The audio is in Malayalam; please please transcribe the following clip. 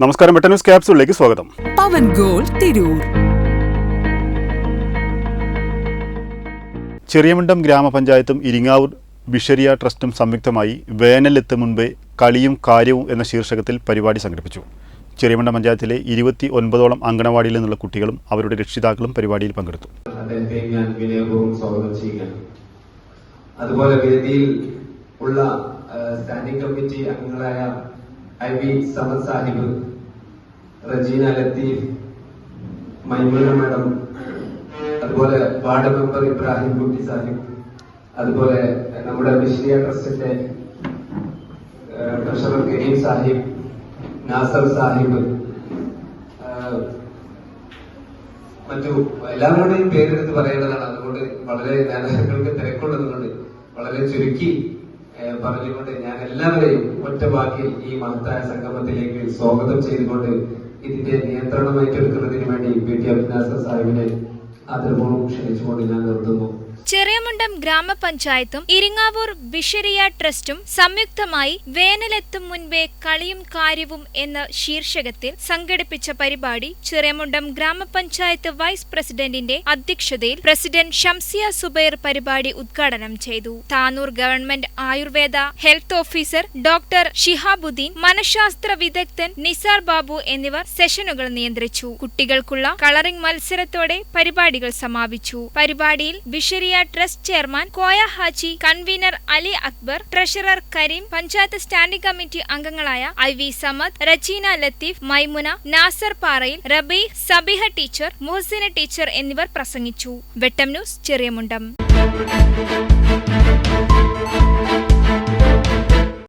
നമസ്കാരം. വെട്ട ന്യൂസ് ക്യാപ്സൂളിലേക്ക് സ്വാഗതം. പവൻ ഗോൾ തിരൂർ. ചെറിയമുണ്ടം ഗ്രാമപഞ്ചായത്തും ഇരിങ്ങാവൂർ ബിഷരിയ ട്രസ്റ്റും സംയുക്തമായി വേനലെത്തും മുൻപേ കളിയും കാര്യവും എന്ന ശീർഷകത്തിൽ പരിപാടി സംഘടിപ്പിച്ചു. ചെറിയമുണ്ടം പഞ്ചായത്തിലെ ഇരുപത്തി ഒൻപതോളം അങ്കണവാടിയിൽ നിന്നുള്ള കുട്ടികളും അവരുടെ രക്ഷിതാക്കളും പരിപാടിയിൽ പങ്കെടുത്തു. അതുപോലെ വേദിയിൽ ഉള്ള സ്റ്റാൻഡിംഗ് കമ്മിറ്റി അംഗങ്ങളായ I V Samad Sahib Rajina Latheef Maimuna madam അതുപോലെ വാർഡ് മെമ്പർ ഇബ്രാഹിം കുട്ടി സാഹിബ് അതുപോലെ നമ്മുടെ വിഷ്ണിയ ട്രസ്റ്റിന്റെ ട്രഷറർ കരീം സാഹിബ് നാസർ സാഹിബ് മറ്റു എല്ലാവരുടെയും പേരെടുത്ത് പറയേണ്ടതാണ് അതുകൊണ്ട് വളരെ നേതാക്കൾക്ക് തിരക്കുള്ളതുകൊണ്ട് വളരെ ചുരുക്കി പറഞ്ഞുകൊണ്ട് ഞാൻ എല്ലാവരെയും ഒറ്റ വാക്കിൽ ഈ മഹത്തായ സംഗമത്തിലേക്ക് സ്വാഗതം ചെയ്തുകൊണ്ട് ഇതിന്റെ നിയന്ത്രണം ഏറ്റെടുക്കുന്നതിന് വേണ്ടി പി ടി സാഹിബിനെ ആദരപൂർവം ക്ഷണിച്ചുകൊണ്ട് ഞാൻ നിർത്തുന്നു. ചെറിയമുണ്ടം ഗ്രാമപഞ്ചായത്തും ഇരിങ്ങാവൂർ ബിഷരിയ ട്രസ്റ്റും സംയുക്തമായി വേനലെത്തും മുൻപേ കളിയും കാര്യവും എന്ന ശീർഷകത്തിൽ സംഘടിപ്പിച്ച പരിപാടി ചെറിയമുണ്ടം ഗ്രാമപഞ്ചായത്ത് വൈസ് പ്രസിഡന്റിന്റെ അധ്യക്ഷതയിൽ പ്രസിഡന്റ് ഷംസിയ സുബൈർ പരിപാടി ഉദ്ഘാടനം ചെയ്തു. Tanur government Ayurveda health officer doctor Shihabuddin മനഃശാസ്ത്ര വിദഗ്ധൻ നിസാർ ബാബു എന്നിവർ സെഷനുകൾ നിയന്ത്രിച്ചു. കുട്ടികൾക്കുള്ള കളറിംഗ് മത്സരത്തോടെ പരിപാടികൾ സമാപിച്ചു. പരിപാടിയിൽ Bishariya trust chairman Koya Haji convener Ali Akbar treasurer Kareem panchayat standing committee അംഗങ്ങളായ I V Samad Rajina Latheef Maimuna Nasar Parayil Rabi Sabiha teacher Muhasina teacher എന്നിവർ പ്രസംഗിച്ചു. വെട്ടം ന്യൂസ് ചെറിയമുണ്ടം.